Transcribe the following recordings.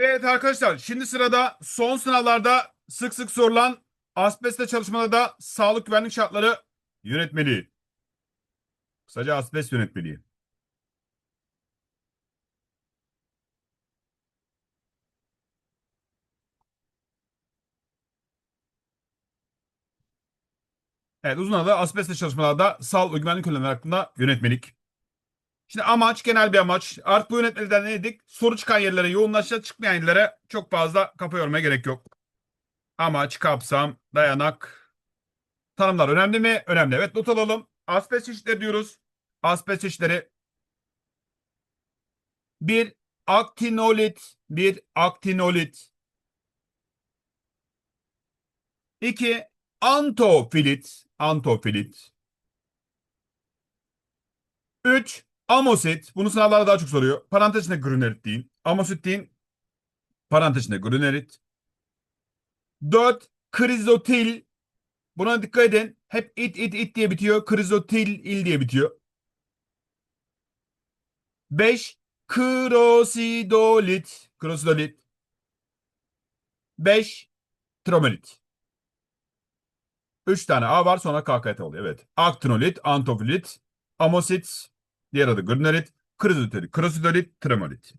Evet arkadaşlar şimdi sırada son sınavlarda sık sık sorulan asbestle çalışmalarda sağlık güvenlik şartları yönetmeliği. Kısaca asbest yönetmeliği. Evet uzun adı asbestle çalışmalarda sağlık ve güvenlik önlemleri hakkında yönetmelik. Şimdi amaç genel bir amaç. Artık bu yönetmelikten ne dedik? Soru çıkan yerlere yoğunlaşacağız. Çıkmayan yerlere çok fazla kafa yormaya gerek yok. Amaç, kapsam, dayanak, tanımlar önemli mi? Önemli. Evet not alalım. Asbest çeşitleri diyoruz. Asbest çeşitleri. Bir aktinolit, bir aktinolit. İki antofilit, antofilit. Üç amosit. Bunu sınavlarda daha çok soruyor. Parantez içinde grunerit deyin. Amosit deyin. Parantez içinde grunerit. 4. Krizotil. Buna dikkat edin. Hep it it it diye bitiyor. Krizotil il diye bitiyor. 5. Krosidolit. Krosidolit. 5. Tromelit. 3 tane A var sonra KKT oluyor. Evet. Aktinolit, antofilit, amosit, diğer adı grunerit, krizotil, krosidolit, tremolit.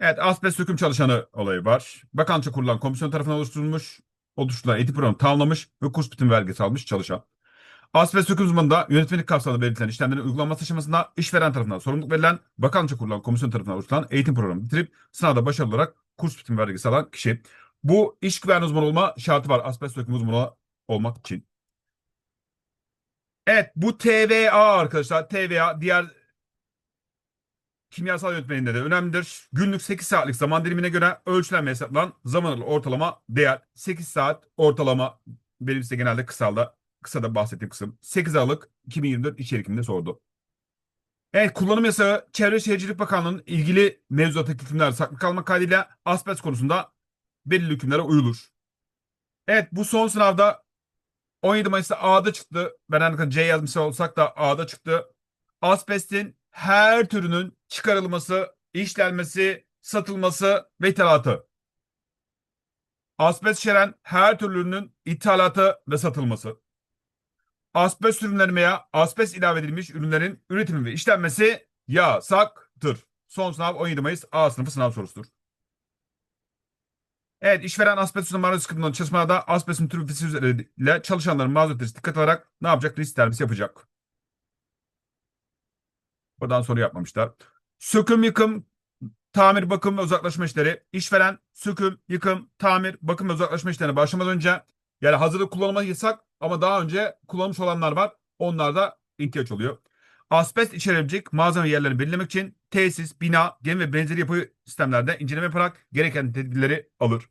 Evet, asbest söküm çalışanı olayı var. Bakança kurulan komisyon tarafından oluşturulmuş, oluşturulan eğitim programı tamamlamış ve kurs bitim belgesi almış çalışan. Asbest söküm uzmanında yönetmelik kapsamında belirtilen işlemlerin uygulanması aşamasında işveren tarafından sorumluluk verilen, bakança kurulan komisyon tarafından oluşturulan eğitim programı bitirip sınavda başarılı olarak kurs bitim belgesi alan kişi. Bu iş güvenliği uzmanı olma şartı var asbest söküm uzmanı olmak için. Evet bu TVA arkadaşlar. TVA diğer kimyasal yönetmeliğinde de önemlidir. Günlük 8 saatlik zaman dilimine göre ölçülen ve hesaplanan zaman ortalama değer 8 saat ortalama benim size genelde kısalda kısada bahsettiğim kısım 8 Aralık 2024 içerikinde sordu. Evet kullanım yasağı Çevre Şehircilik Bakanlığı'nın ilgili mevzuata hükümler saklı kalmak kaydıyla asbest konusunda belirli hükümlere uyulur. Evet bu son sınavda 17 Mayıs'ta A'da çıktı. Ben kadar C yazmış olsak da A'da çıktı. Asbestin her türünün çıkarılması, işlenmesi, satılması ve ithalatı. Asbest içeren her türlünün ithalatı ve satılması. Asbest ürünleri veya asbest ilave edilmiş ürünlerin üretimi ve işlenmesi yasaktır. Son sınav 17 Mayıs A sınıfı sınav sorusudur. Evet işveren asbest uzmanı maruz sıkıntılarının çalışmalarda asbestin türü üzeriyle çalışanların mazeret dikkat alarak ne yapacak? Risk terbiyesi yapacak. Buradan soru yapmamışlar. Söküm, yıkım, tamir, bakım ve uzaklaşma işleri. İşveren söküm, yıkım, tamir, bakım ve uzaklaşma işlerine başlamadan önce yani hazırda kullanılma yasak ama daha önce kullanmış olanlar var. Onlarda ihtiyaç oluyor. Asbest içerebilecek malzeme yerlerini belirlemek için tesis, bina, gemi ve benzeri yapı sistemlerde inceleme yaparak gereken tedbirleri alır.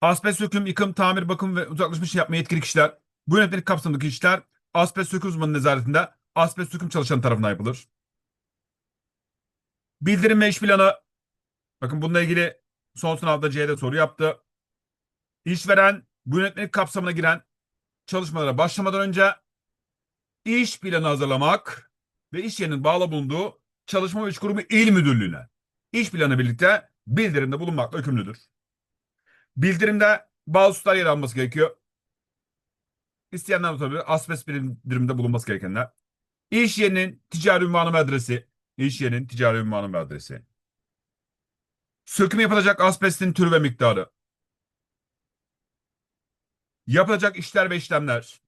Asbest söküm, yıkım, tamir, bakım ve uzaklaşma işi yapmaya yetkili kişiler. Bu yönetmelik kapsamındaki işler asbest söküm uzmanı nezaretinde asbest söküm çalışanı tarafından yapılır. Bildirim ve iş planı. Bakın bununla ilgili son sınavda C'de soru yaptı. İşveren bu yönetmelik kapsamına giren çalışmalara başlamadan önce iş planı hazırlamak ve iş yerinin bağlı bulunduğu çalışma ve iş kurumu il müdürlüğüne iş planı birlikte bildirimde bulunmakla yükümlüdür. Bildirimde bazı hususlar yer alması gerekiyor. İsteyenler notabilir. Asbest bildirimde bulunması gerekenler. İş yerinin ticari ünvanı ve adresi. İş yerinin ticari ünvanı ve adresi. Söküm yapılacak asbestin türü ve miktarı. Yapılacak işler ve işlemler.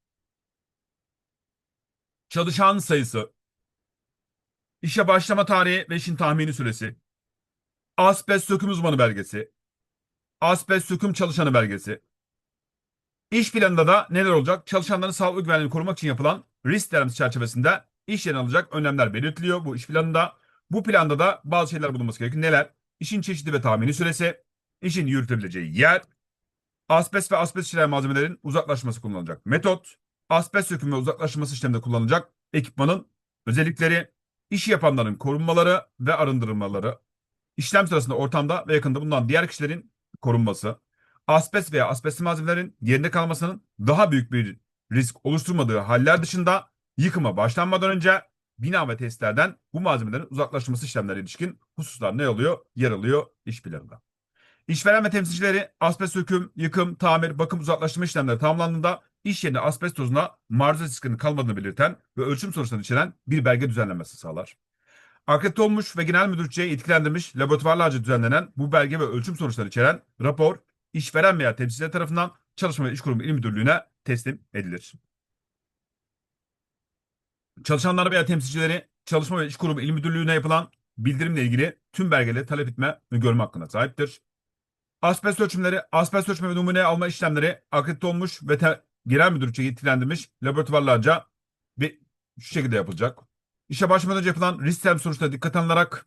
Çalışan sayısı. İşe başlama tarihi ve işin tahmini süresi. Asbest söküm uzmanı belgesi. Asbest söküm çalışanı belgesi. İş planında da neler olacak? Çalışanların sağlık güvenliğini korumak için yapılan risk değerlemesi çerçevesinde iş yerine alacak önlemler belirtiliyor bu iş planında. Bu planda da bazı şeyler bulunması gerekiyor. Neler? İşin çeşidi ve tahmini süresi, işin yürütebileceği yer, asbest ve asbest içeren malzemelerin uzaklaşması kullanılacak metot, asbest söküm ve uzaklaşması işleminde kullanılacak ekipmanın özellikleri, iş yapanların korunmaları ve arındırılmaları, işlem sırasında ortamda ve yakında bulunan diğer kişilerin korunması, asbest veya asbestli malzemelerin yerinde kalmasının daha büyük bir risk oluşturmadığı haller dışında yıkıma başlanmadan önce bina ve tesislerden bu malzemelerin uzaklaştırılması işlemlerine ilişkin hususlar ne oluyor? Yer alıyor iş planında. İşveren ve temsilcileri asbest söküm, yıkım, tamir, bakım, uzaklaştırma işlemleri tamamlandığında iş yerine asbest tozuna maruz riskinin kalmadığını belirten ve ölçüm sonuçlarını içeren bir belge düzenlenmesi sağlar. Akredite olmuş ve genel müdürlükçeye yetkilendirilmiş laboratuvarlarca düzenlenen bu belge ve ölçüm sonuçları içeren rapor, işveren veya temsilciler tarafından Çalışma ve İş Kurumu İl Müdürlüğü'ne teslim edilir. Çalışanlar veya temsilcileri Çalışma ve İş Kurumu İl Müdürlüğü'ne yapılan bildirimle ilgili tüm belgeleri talep etme ve görme hakkına sahiptir. Asbest ölçümleri, asbest ölçme ve numune alma işlemleri akredite olmuş ve te- genel müdürlükçe yetkilendirilmiş laboratuvarlarca ve şu şekilde yapılacak. İşe başlamadan önce yapılan risk tem sonuçlarına dikkat alınarak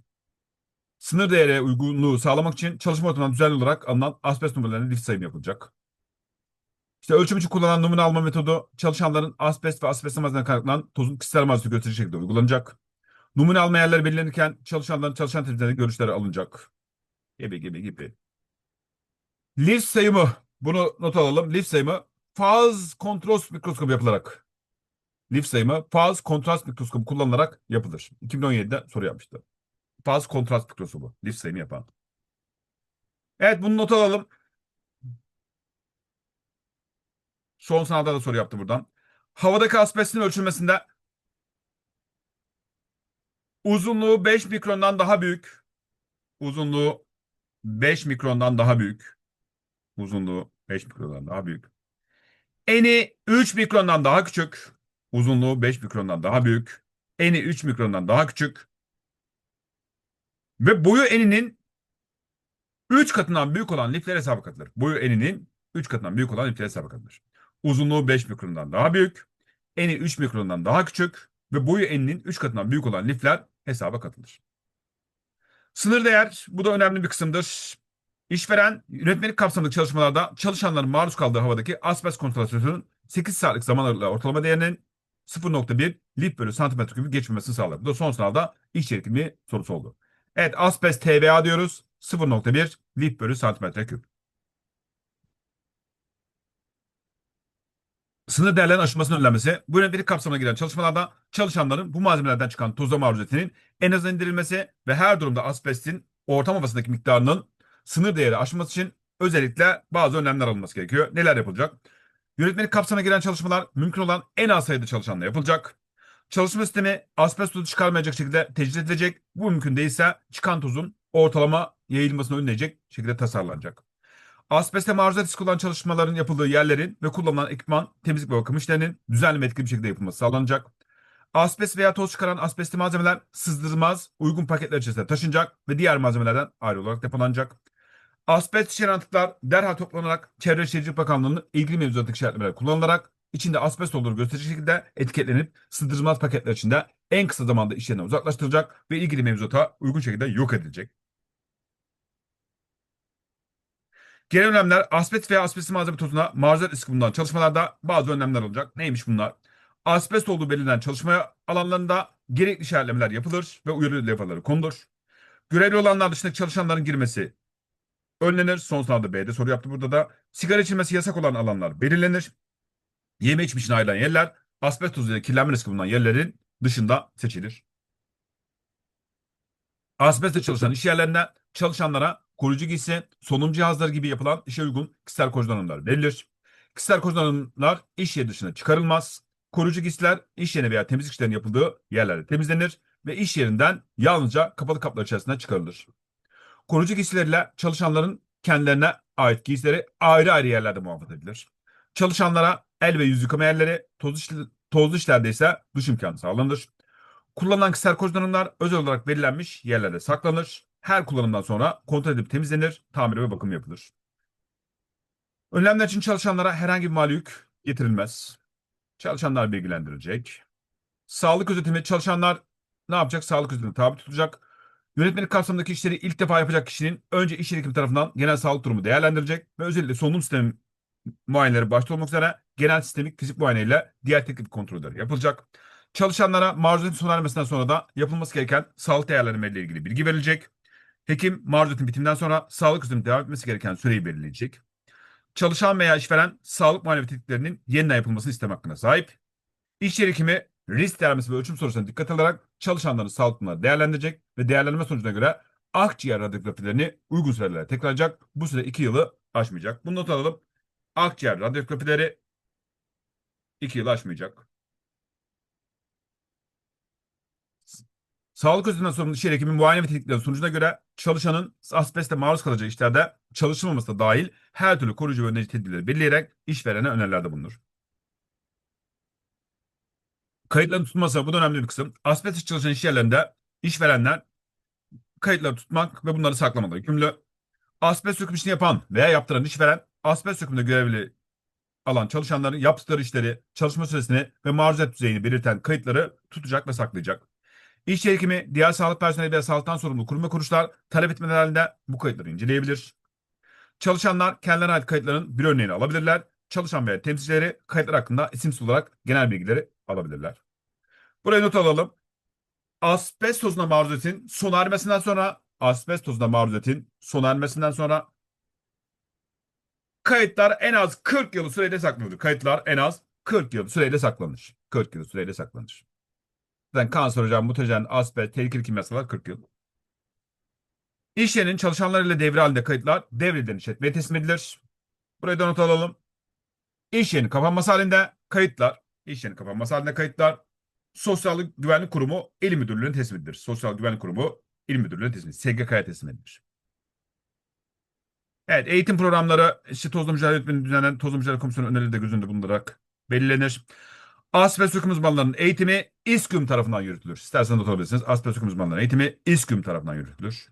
sınır değere uygunluğu sağlamak için çalışma ortamından düzenli olarak alınan asbest numunelerinin lift sayımı yapılacak. İşte ölçüm için kullanılan numune alma metodu çalışanların asbest ve asbest malzemeden kaynaklanan tozun kişisel malzemesi gösterecek şekilde uygulanacak. Numune alma yerleri belirlenirken çalışanların çalışan temsilcilerin görüşleri alınacak. Gibi gibi gibi. Lift sayımı, bunu not alalım. Lift sayımı faz kontrast mikroskobu yapılarak lift sayımı faz kontrast mikroskobu kullanılarak yapılır. 2017'de soru yapmıştı. Faz kontrast mikroskobu lift sayımı yapan. Evet bunu not alalım. Son sınavda da soru yaptı buradan. Havadaki asbestin ölçülmesinde uzunluğu 5 mikrondan daha büyük. Uzunluğu 5 mikrondan daha büyük. Uzunluğu 5 mikrondan daha büyük. Eni 3 mikrondan daha küçük. Uzunluğu 5 mikrondan daha büyük. Eni 3 mikrondan daha küçük. Ve boyu eninin 3 katından büyük olan lifler hesaba katılır. Boyu eninin 3 katından büyük olan lifler hesaba katılır. Uzunluğu 5 mikrondan daha büyük. Eni 3 mikrondan daha küçük. Ve boyu eninin 3 katından büyük olan lifler hesaba katılır. Sınır değer bu da önemli bir kısımdır. İşveren yönetmelik kapsamındaki çalışmalarda çalışanların maruz kaldığı havadaki asbest konsantrasyonunun 8 saatlik zaman aralığı ortalama değerinin 0.1 lif bölü santimetre kübü geçmemesini sağlar. Bu da son sınavda iş yeri sorusu oldu. Evet asbest TBA diyoruz. 0.1 lif bölü santimetre küp. Sınır değerlerin aşılmasının önlenmesi, bu yönetmelik kapsamına giren çalışmalarda çalışanların bu malzemelerden çıkan toza maruziyetinin en az indirilmesi ve her durumda asbestin ortam havasındaki miktarının sınır değeri aşılması için özellikle bazı önlemler alınması gerekiyor. Neler yapılacak? Yönetmelik kapsamına giren çalışmalar mümkün olan en az sayıda çalışanla yapılacak. Çalışma sistemi asbest tozu çıkarmayacak şekilde tecrit edilecek. Bu mümkün değilse çıkan tozun ortalama yayılmasını önleyecek şekilde tasarlanacak. Asbeste maruziyet riski olan çalışmaların yapıldığı yerlerin ve kullanılan ekipman, temizlik ve bakım işlerinin düzenli ve etkili bir şekilde yapılması sağlanacak. Asbest veya toz çıkaran asbestli malzemeler sızdırılmaz, uygun paketler içerisinde taşınacak ve diğer malzemelerden ayrı olarak depolanacak. Asbest içeren atıklar derhal toplanarak Çevre Şehircilik Bakanlığı'nın ilgili mevzuattaki işaretlemeler kullanılarak içinde asbest olduğunu gösterecek şekilde etiketlenip sızdırılmaz paketler içinde en kısa zamanda iş yerinden uzaklaştırılacak ve ilgili mevzuata uygun şekilde yok edilecek. Genel önlemler asbest veya asbestli malzeme tozuna maruziyet riski bulunan çalışmalarda bazı önlemler olacak. Neymiş bunlar? Asbest olduğu belirlenen çalışma alanlarında gerekli işaretlemeler yapılır ve uyarı levhaları konulur. Görevli olanlar dışındaki çalışanların girmesi önlenir. Son sınavda B'de soru yaptı burada da. Sigara içilmesi yasak olan alanlar belirlenir. Yeme içme için ayrılan yerler asbest tozuyla kirlenme riski bulunan yerlerin dışında seçilir. Asbestle çalışan iş yerlerinde çalışanlara koruyucu giysi, solunum cihazları gibi yapılan işe uygun kişisel koruyucu verilir. Kişisel koruyucu iş yeri dışına çıkarılmaz. Koruyucu giysiler iş yerine veya temizlik işlerinin yapıldığı yerlerde temizlenir ve iş yerinden yalnızca kapalı kaplar içerisinde çıkarılır. Koruyucu giysileriyle çalışanların kendilerine ait giysileri ayrı ayrı yerlerde muhafaza edilir. Çalışanlara el ve yüz yıkama yerleri, toz işle, tozlu işlerde ise duş imkanı sağlanır. Kullanılan kişisel koruyucu donanımlar özel olarak belirlenmiş yerlerde saklanır. Her kullanımdan sonra kontrol edip temizlenir, tamir ve bakım yapılır. Önlemler için çalışanlara herhangi bir mali yük getirilmez. Çalışanlar bilgilendirilecek. Sağlık gözetimi çalışanlar ne yapacak? Sağlık gözetimine tabi tutulacak. Yönetmelik kapsamındaki işleri ilk defa yapacak kişinin önce iş yeri tarafından genel sağlık durumu değerlendirilecek ve özellikle solunum sistemi muayeneleri başta olmak üzere genel sistemik fizik muayene ile diğer teknik kontrolleri yapılacak. Çalışanlara maruziyetin sona ermesinden sonra da yapılması gereken sağlık değerlendirmeleriyle ilgili bilgi verilecek. Hekim maruziyetin bitiminden sonra sağlık hizmetine devam etmesi gereken süreyi belirleyecek. Çalışan veya işveren sağlık muayene tetkiklerinin yeniden yapılmasını isteme hakkına sahip. İş yeri hekimi risk değerlemesi ve ölçüm sorusuna dikkat alarak çalışanların sağlık durumlarını değerlendirecek ve değerlendirme sonucuna göre akciğer radyografilerini uygun sürelere tekrarlayacak. Bu süre 2 yılı aşmayacak. Bunu not alalım. Akciğer radyografileri 2 yılı aşmayacak. Sağlık özelinden sorumlu iş yeri hekimi muayene ve tetkiklerin sonucuna göre çalışanın asbeste maruz kalacağı işlerde çalışılmaması da dahil her türlü koruyucu ve önleyici tedbirleri belirleyerek işverene önerilerde bulunur. Kayıtların tutulması bu da önemli bir kısım. Asbest çalışan iş yerlerinde işverenler kayıtları tutmak ve bunları saklamalı yükümlü. Asbest söküm işini yapan veya yaptıran işveren asbest sökümünde görevli alan çalışanların yaptıkları işleri, çalışma süresini ve maruziyet düzeyini belirten kayıtları tutacak ve saklayacak. İş yeri hekimi, diğer sağlık personeli ve sağlıktan sorumlu kurum ve kuruluşlar talep etmeleri halinde bu kayıtları inceleyebilir. Çalışanlar kendilerine ait kayıtların bir örneğini alabilirler. Çalışan veya temsilcileri kayıtlar hakkında isimsiz olarak genel bilgileri alabilirler. Buraya not alalım. Asbest tozuna maruziyetin sona ermesinden sonra asbest tozuna maruziyetin sona ermesinden sonra kayıtlar en az 40 yıl süreyle saklanır. Kayıtlar en az 40 yıl süreyle saklanır. 40 yıl süreyle saklanır. Zaten kanserojen, mutajen, asbest, tehlikeli kimyasallar 40 yıl. İş yerinin çalışanlarıyla devre halinde kayıtlar devreden işletmeye teslim edilir. Burayı da not alalım. İş yerinin kapanması halinde kayıtlar, iş yerinin kapanması halinde kayıtlar Sosyal Güvenlik Kurumu İl Müdürlüğü'ne teslim edilir. Sosyal Güvenlik Kurumu İl Müdürlüğü'ne teslim edilir. SGK'ya teslim edilir. Evet, eğitim programları işte tozlu mücadele yönetmeni düzenlenen tozlu mücadele komisyonu önerileri de göz önünde bulundurarak belirlenir. Asbest söküm uzmanlarının eğitimi İSKÜM tarafından yürütülür. İsterseniz not alabilirsiniz. Asbest söküm uzmanlarının eğitimi İSKÜM tarafından yürütülür.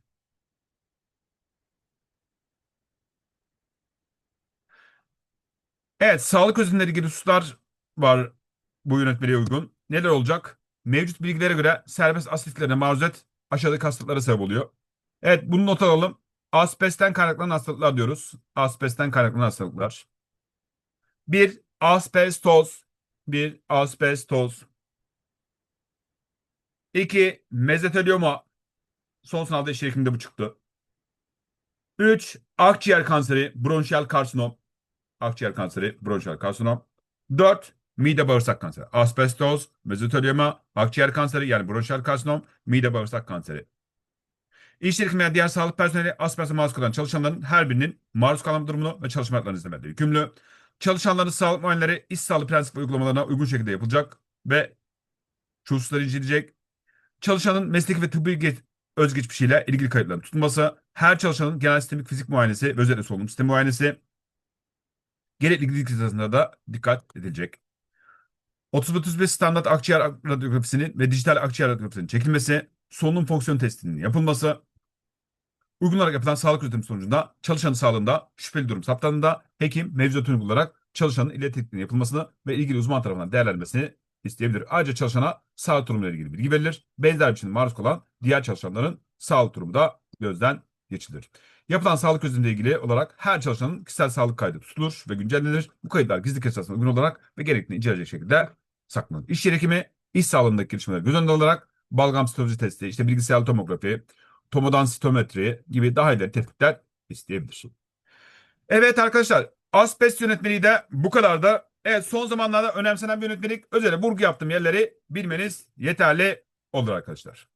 Evet, sağlık özellikleri ilgili hususlar var bu yönetmeliğe uygun. Neler olacak? Mevcut bilgilere göre serbest asitlerine maruziyet aşağıdaki hastalıklara sebep oluyor. Evet, bunu not alalım. Asbestten kaynaklanan hastalıklar diyoruz. Asbestten kaynaklanan hastalıklar. Bir, asbestoz. Bir, asbestoz. İki, mezotelioma. Son sınavda iş yerinde bu çıktı. Üç, akciğer kanseri, bronşiyal karsinom. Akciğer kanseri, bronşiyal karsinom. Dört, mide bağırsak kanseri. Asbestoz, mezotelioma, akciğer kanseri yani bronşiyal karsinom, mide bağırsak kanseri. İş yeri veya diğer sağlık personeli asbeste maruz kalan çalışanların her birinin maruz kalma durumunu ve çalışma hayatlarını izlemede yükümlü. Çalışanların sağlık muayeneleri iş sağlığı prensip uygulamalarına uygun şekilde yapılacak ve şu hususları inceleyecek. Çalışanın mesleki ve tıbbi ge- özgeçmişiyle ilgili kayıtların tutulması, her çalışanın genel sistemik fizik muayenesi ve özellikle solunum sistemi muayenesi, gerekli ilgili sırasında da dikkat edilecek. 3035 standart akciğer radyografisinin ve dijital akciğer radyografisinin çekilmesi, solunum fonksiyon testinin yapılması, uygun olarak yapılan sağlık üretimi sonucunda çalışanın sağlığında şüpheli durum saptandığında hekim mevzuatını uygulayarak çalışanın ile tetkikinin yapılmasını ve ilgili uzman tarafından değerlendirmesini isteyebilir. Ayrıca çalışana sağlık durumuyla ilgili bilgi verilir. Benzer biçimde maruz kalan diğer çalışanların sağlık durumu da gözden geçirilir. Yapılan sağlık gözlemle ilgili olarak her çalışanın kişisel sağlık kaydı tutulur ve güncellenir. Bu kayıtlar gizlilik esasına uygun olarak ve gerektiğini inceleyecek şekilde saklanır. İş yeri hekimi iş sağlığındaki gelişmeleri göz önünde alarak balgam sitoloji testi, işte bilgisayar tomografi, tomodensitometri gibi daha ileri tetkikler isteyebilir. Evet arkadaşlar asbest yönetmeliği de bu kadar da. Evet son zamanlarda önemsenen bir yönetmelik. Özellikle vurgu yaptığım yerleri bilmeniz yeterli olur arkadaşlar.